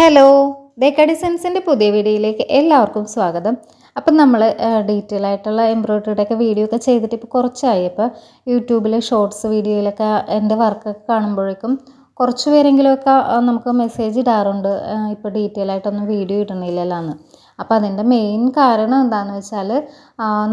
Hello Deka ഡിസൈൻസിന്റെ പുതിയ വീഡിയോയിലേക്ക് എല്ലാവർക്കും സ്വാഗതം. അപ്പം നമ്മൾ ഡീറ്റെയിൽ ആയിട്ടുള്ള എംബ്രോയ്ഡറിയുടെ ഒക്കെ വീഡിയോ ഒക്കെ ചെയ്തിട്ട് ഇപ്പോൾ കുറച്ചായി. അപ്പോൾ യൂട്യൂബിൽ ഷോർട്സ് വീഡിയോയിലൊക്കെ എന്റെ വർക്കൊക്കെ കാണുമ്പോഴേക്കും കുറച്ച് പേരെങ്കിലുമൊക്കെ നമുക്ക് മെസ്സേജ് ഇടാറുണ്ട്. ഇപ്പോൾ ഡീറ്റെയിൽ ആയിട്ടൊന്നും വീഡിയോ ഇടണില്ലല്ലോ എന്ന്. അപ്പോൾ അതിന്റെ മെയിൻ കാരണം എന്താണെന്ന് വെച്ചാൽ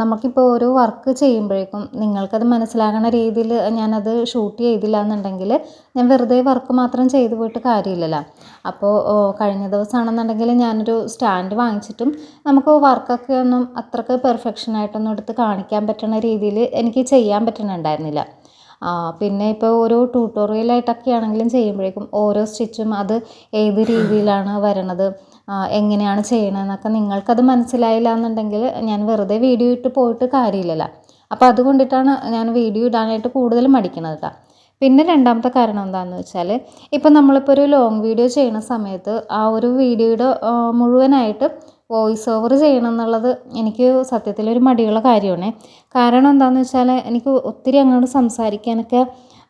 നമുക്കിപ്പോൾ ഒരു വർക്ക് ചെയ്യുമ്പോഴേക്കും നിങ്ങൾക്കത് മനസ്സിലാകുന്ന രീതിയിൽ ഞാനത് ഷൂട്ട് ചെയ്തില്ല എന്നുണ്ടെങ്കിൽ ഞാൻ വെറുതെ വർക്ക് മാത്രം ചെയ്ത് പോയിട്ട് കാര്യമില്ലല്ലോ. അപ്പോൾ കഴിഞ്ഞ ദിവസമാണെന്നുണ്ടെങ്കിൽ ഞാനൊരു സ്റ്റാൻഡ് വാങ്ങിച്ചിട്ടും നമുക്ക് വർക്കൊക്കെ ഒന്നും അത്രയ്ക്ക് പെർഫെക്ഷൻ ആയിട്ടൊന്നും എടുത്ത് കാണിക്കാൻ പറ്റുന്ന രീതിയിൽ എനിക്ക് ചെയ്യാൻ പറ്റുന്നുണ്ടായിരുന്നില്ല പിന്നെ ഇപ്പോൾ ഓരോ ട്യൂട്ടോറിയലായിട്ടൊക്കെ ആണെങ്കിലും ചെയ്യുമ്പോഴേക്കും ഓരോ സ്റ്റിച്ചും അത് ഏത് രീതിയിലാണ് വരണത്? എങ്ങനെയാണ് ചെയ്യണതെന്നൊക്കെ നിങ്ങൾക്കത് മനസ്സിലായില്ല എന്നുണ്ടെങ്കിൽ ഞാൻ വെറുതെ വീഡിയോ ഇട്ട് പോയിട്ട് കാര്യമില്ലല്ലോ. അപ്പോൾ അതുകൊണ്ടിട്ടാണ് ഞാൻ വീഡിയോ ഇടാനായിട്ട് കൂടുതൽ മടിക്കുന്നത് കേട്ടോ പിന്നെ രണ്ടാമത്തെ കാരണം എന്താണെന്ന് വെച്ചാൽ ഇപ്പം നമ്മളിപ്പോൾ ഒരു ലോങ് വീഡിയോ ചെയ്യുന്ന സമയത്ത് ആ ഒരു വീഡിയോയുടെ മുഴുവനായിട്ട് വോയിസ് ഓവർ ചെയ്യണം എന്നുള്ളത് എനിക്ക് സത്യത്തിൽ ഒരു മടിയുള്ള കാര്യമാണ്. കാരണം എന്താണെന്ന് വെച്ചാൽ എനിക്ക് ഒത്തിരി അങ്ങോട്ട് സംസാരിക്കാനൊക്കെ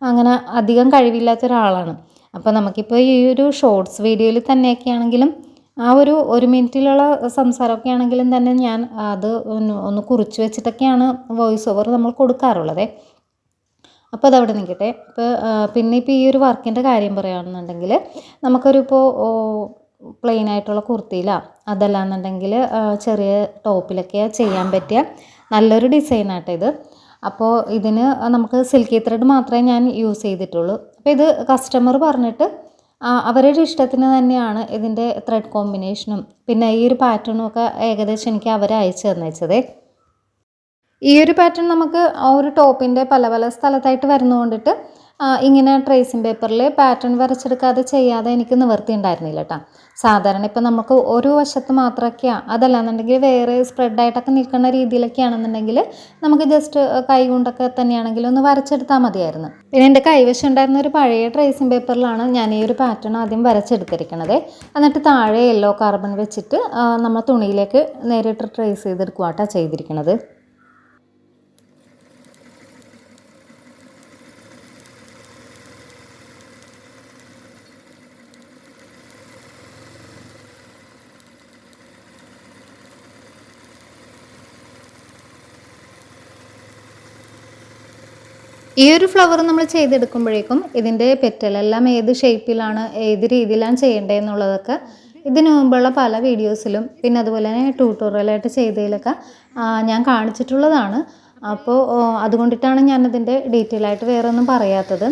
അങ്ങനെ അധികം കഴിവില്ലാത്ത ഒരാളാണ്. അപ്പോൾ നമുക്കിപ്പോൾ ഈ ഒരു ഷോർട്സ് വീഡിയോയിൽ തന്നെയൊക്കെ ആണെങ്കിലും ആ ഒരു ഒരു മിനിറ്റിലുള്ള സംസാരമൊക്കെ ആണെങ്കിലും തന്നെ ഞാൻ അത് ഒന്ന് കുറിച്ച് വെച്ചിട്ടൊക്കെയാണ് വോയിസ് ഓവർ നമ്മൾ കൊടുക്കാറുള്ളത്. അപ്പോൾ അതവിടെ നിൽക്കട്ടെ. ഇപ്പോൾ പിന്നെ ഇപ്പോൾ ഈ ഒരു വർക്കിന്റെ കാര്യം പറയുകയാണെന്നുണ്ടെങ്കിൽ നമുക്കൊരു ഇപ്പോൾ പ്ലെയിൻ ആയിട്ടുള്ള അതല്ല എന്നുണ്ടെങ്കിൽ ചെറിയ ടോപ്പിലൊക്കെ ചെയ്യാൻ പറ്റിയ നല്ലൊരു ഡിസൈനാട്ടോ ഇത്. അപ്പോൾ ഇതിന് നമുക്ക് സിൽക്കി ത്രെഡ് മാത്രമേ ഞാൻ യൂസ് ചെയ്തിട്ടുള്ളൂ. അപ്പോൾ ഇത് കസ്റ്റമർ പറഞ്ഞിട്ട് അവരുടെ ഇഷ്ടത്തിന് തന്നെയാണ് ഇതിന്റെ ത്രെഡ് കോമ്പിനേഷനും പിന്നെ ഈ ഒരു പാറ്റേണും ഒക്കെ ഏകദേശം എനിക്ക് അവർ അയച്ചു തന്നേച്ചതേ ഈ ഒരു പാറ്റേൺ നമുക്ക് ഒരു ടോപ്പിന്റെ പല പല സ്ഥലത്തായിട്ട് വരുന്നുകൊണ്ടിട്ട് ഇങ്ങനെ ട്രേസിംഗ് പേപ്പറിൽ പാറ്റേൺ വരച്ചെടുക്കാതെ ചെയ്യാതെ എനിക്ക് നിവർത്തി ഉണ്ടായിരുന്നില്ല കേട്ടോ സാധാരണ ഇപ്പം നമുക്ക് ഒരു വശത്ത് മാത്രമൊക്കെയാണ് അതല്ലാന്നുണ്ടെങ്കിൽ വേറെ സ്പ്രെഡായിട്ടൊക്കെ നിൽക്കുന്ന രീതിയിലൊക്കെ ആണെന്നുണ്ടെങ്കിൽ നമുക്ക് ജസ്റ്റ് കൈ കൊണ്ടൊക്കെ തന്നെയാണെങ്കിൽ ഒന്ന് വരച്ചെടുത്താൽ മതിയായിരുന്നു. പിന്നെ എന്റെ കൈവശം ഉണ്ടായിരുന്ന ഒരു പഴയ ട്രേസിംഗ് പേപ്പറിലാണ് ഞാൻ ഈ ഒരു പാറ്റേൺ ആദ്യം വരച്ചെടുത്തിരിക്കണത്. എന്നിട്ട് താഴെ യെല്ലോ കാർബൺ വെച്ചിട്ട് നമ്മൾ തുണിയിലേക്ക് നേരിട്ട് ട്രേസ് ചെയ്തെടുക്കുവാട്ടാണ് ചെയ്തിരിക്കണത്. ഈ ഒരു ഫ്ലവർ നമ്മൾ ചെയ്തെടുക്കുമ്പോഴേക്കും ഇതിന്റെ പെറ്റലെല്ലാം ഏത് ഷേപ്പിലാണ് ഏത് രീതിയിലാണ് ചെയ്യേണ്ടതെന്നുള്ളതൊക്കെ ഇതിനു മുമ്പുള്ള പല വീഡിയോസിലും പിന്നെ അതുപോലെ തന്നെ ട്യൂട്ടോറിയലായിട്ട് ചെയ്തതിലൊക്കെ ഞാൻ കാണിച്ചിട്ടുള്ളതാണ്. അപ്പോൾ അതുകൊണ്ടിട്ടാണ് ഞാനതിന്റെ ഡീറ്റെയിൽ ആയിട്ട് വേറെ ഒന്നും പറയാത്തത്.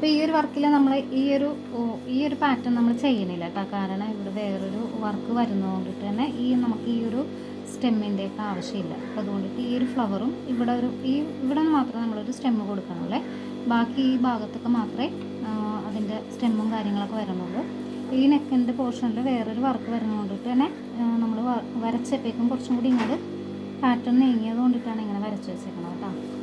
അപ്പോൾ ഈ ഒരു വർക്കിൽ നമ്മൾ ഈ ഒരു ഈ ഒരു പാറ്റേൺ നമ്മൾ ചെയ്യുന്നില്ല കേട്ടോ കാരണം ഇവിടെ വേറൊരു വർക്ക് വരുന്നതുകൊണ്ടിട്ട് തന്നെ ഈ നമുക്ക് ഈ ഒരു സ്റ്റെമ്മിന്റെ ഒക്കെ ആവശ്യമില്ല. അപ്പോൾ അതുകൊണ്ടിട്ട് ഈ ഒരു ഫ്ലവറും ഇവിടെ ഒരു ഈ ഇവിടെ മാത്രമേ നമ്മളൊരു സ്റ്റെമ്മ് കൊടുക്കണുള്ളേ ബാക്കി ഈ ഭാഗത്തൊക്കെ മാത്രമേ അതിന്റെ സ്റ്റെമ്മും കാര്യങ്ങളൊക്കെ വരുന്നുള്ളൂ ഈ നെക്കിന്റെ പോർഷനിൽ വേറൊരു വർക്ക് വരുന്നതുകൊണ്ടിട്ട് തന്നെ നമ്മൾ വരച്ചപ്പോഴേക്കും കുറച്ചും കൂടി ഇങ്ങോട്ട് പാറ്റേൺ നീങ്ങിയത് കൊണ്ടിട്ടാണ് ഇങ്ങനെ വരച്ച് വെച്ചേക്കുന്നത് കേട്ടോ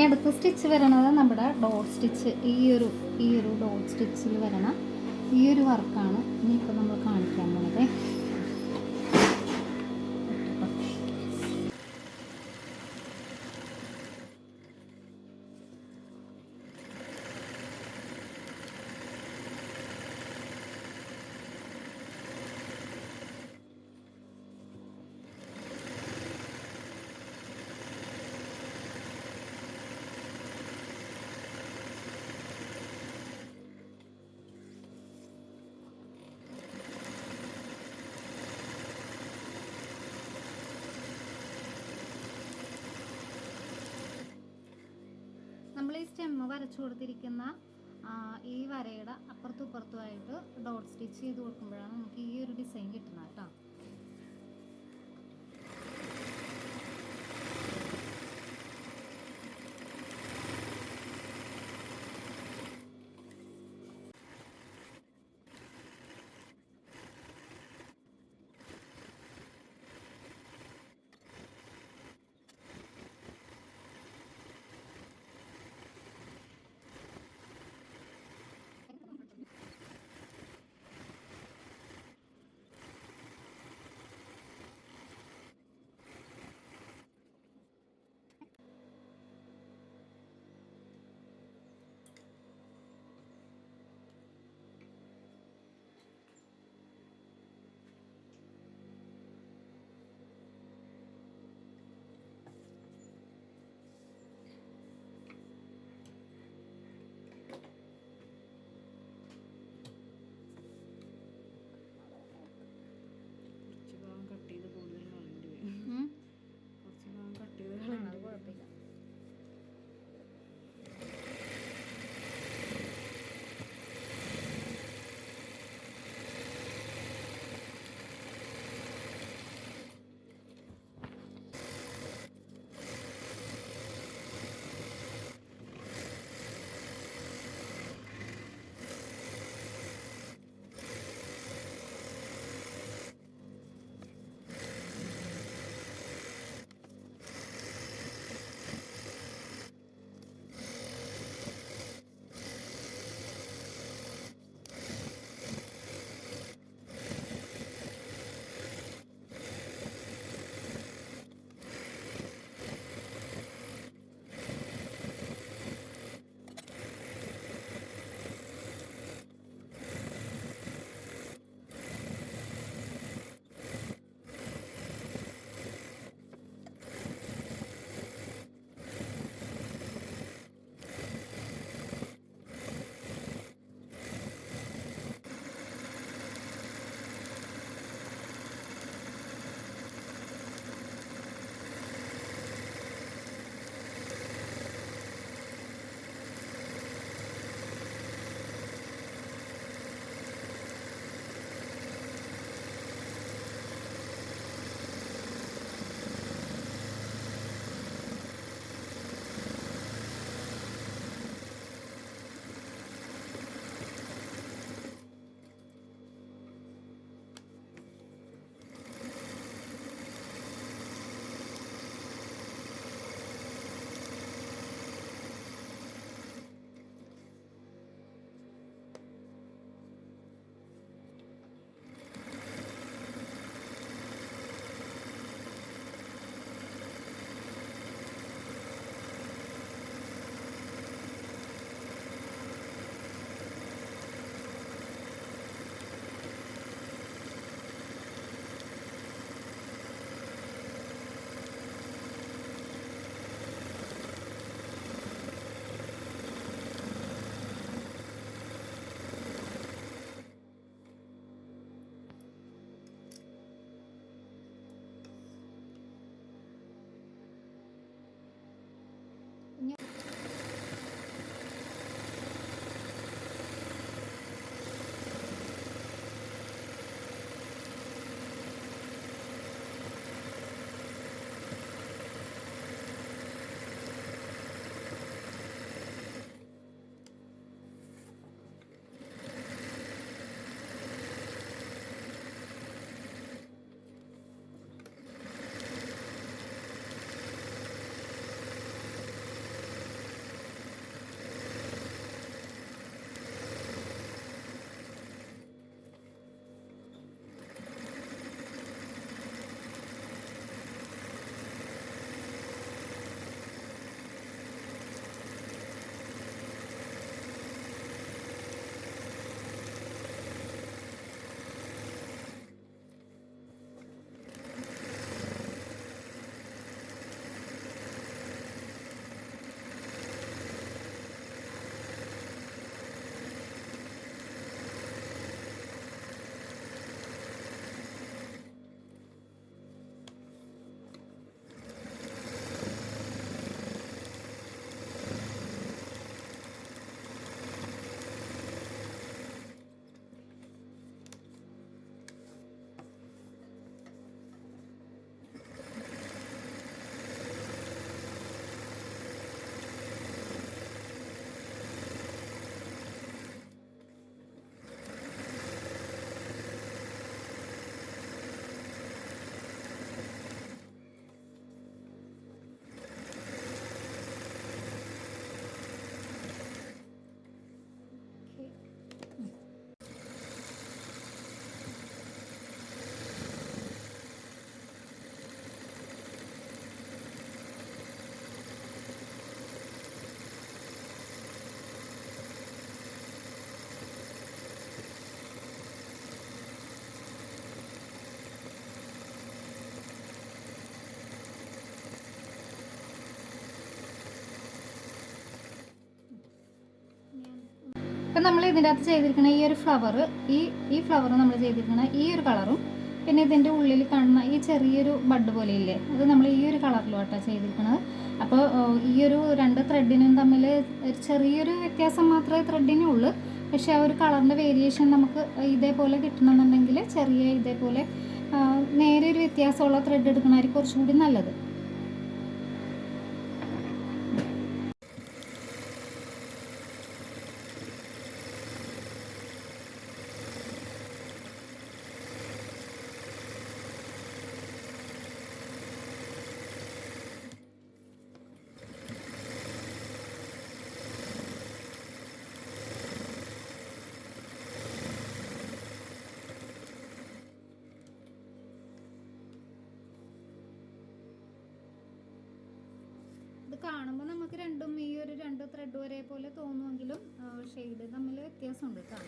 ഇനി അടുത്ത സ്റ്റിച്ച് വരണത് നമ്മുടെ ഡോട്ട് സ്റ്റിച്ച്. ഈ ഒരു ഈ ഒരു ഡോട്ട് സ്റ്റിച്ചിൽ വരണ ഈ ഒരു വർക്കാണ് ഇനിയിപ്പോൾ നമ്മൾ കാണിക്കാൻ പോണത്. നമ്മൾ ഈ സ്റ്റെമ്മ് വരച്ചു കൊടുത്തിരിക്കുന്ന ഈ വരയുടെ അപ്പുറത്തും ഇപ്പുറത്തുമായിട്ട് ഡോട്ട് സ്റ്റിച്ച് ചെയ്ത് കൊടുക്കുമ്പോഴാണ് നമുക്ക് ഈ ഒരു ഡിസൈൻ കിട്ടുന്നത് കേട്ടോ. ഇപ്പം നമ്മൾ ഇതിന്റെ അകത്ത് ചെയ്തിരിക്കുന്ന ഈ ഒരു ഫ്ലവർ ഈ ഈ ഫ്ലവർ നമ്മൾ ചെയ്തിരിക്കുന്ന ഈ ഒരു കളറും പിന്നെ ഇതിന്റെ ഉള്ളിൽ കാണുന്ന ഈ ചെറിയൊരു ബഡ് പോലെ ഇല്ലേ? അത് നമ്മൾ ഈ ഒരു കളറിലോട്ടാണ് ചെയ്തിരിക്കുന്നത് അപ്പോൾ ഈ ഒരു രണ്ട് ത്രെഡിനും തമ്മിൽ ചെറിയൊരു വ്യത്യാസം മാത്രമേ ത്രെഡിനും ഉള്ളൂ. പക്ഷേ ആ ഒരു കളറിന്റെ വേരിയേഷൻ നമുക്ക് ഇതേപോലെ കിട്ടണമെന്നുണ്ടെങ്കിൽ ചെറിയ ഇതേപോലെ നേരെ ഒരു വ്യത്യാസമുള്ള ത്രെഡ് എടുക്കണമായിരിക്കും കുറച്ചും കൂടി നല്ലത്. കാണുമ്പോൾ നമുക്ക് രണ്ടും ഈ ഒരു രണ്ട് ത്രെഡ് ഒരേപോലെ തോന്നുമെങ്കിലും ഷെയ്ഡ് തമ്മിൽ വ്യത്യാസമുണ്ട് കേട്ടോ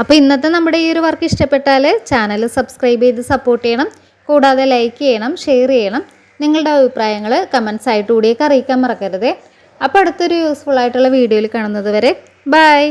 അപ്പോൾ ഇന്നത്തെ നമ്മുടെ ഈ ഒരു വർക്ക് ഇഷ്ടപ്പെട്ടാൽ ചാനൽ സബ്സ്ക്രൈബ് ചെയ്ത് സപ്പോർട്ട് ചെയ്യണം. കൂടാതെ ലൈക്ക് ചെയ്യണം ഷെയർ ചെയ്യണം. നിങ്ങളുടെ അഭിപ്രായങ്ങൾ കമൻസ് ആയിട്ട് കൂടിയൊക്കെ അറിയിക്കാൻ മറക്കരുത്. അപ്പോൾ അടുത്തൊരു യൂസ്ഫുൾ ആയിട്ടുള്ള വീഡിയോയിൽ കാണുന്നത് വരെ ബൈ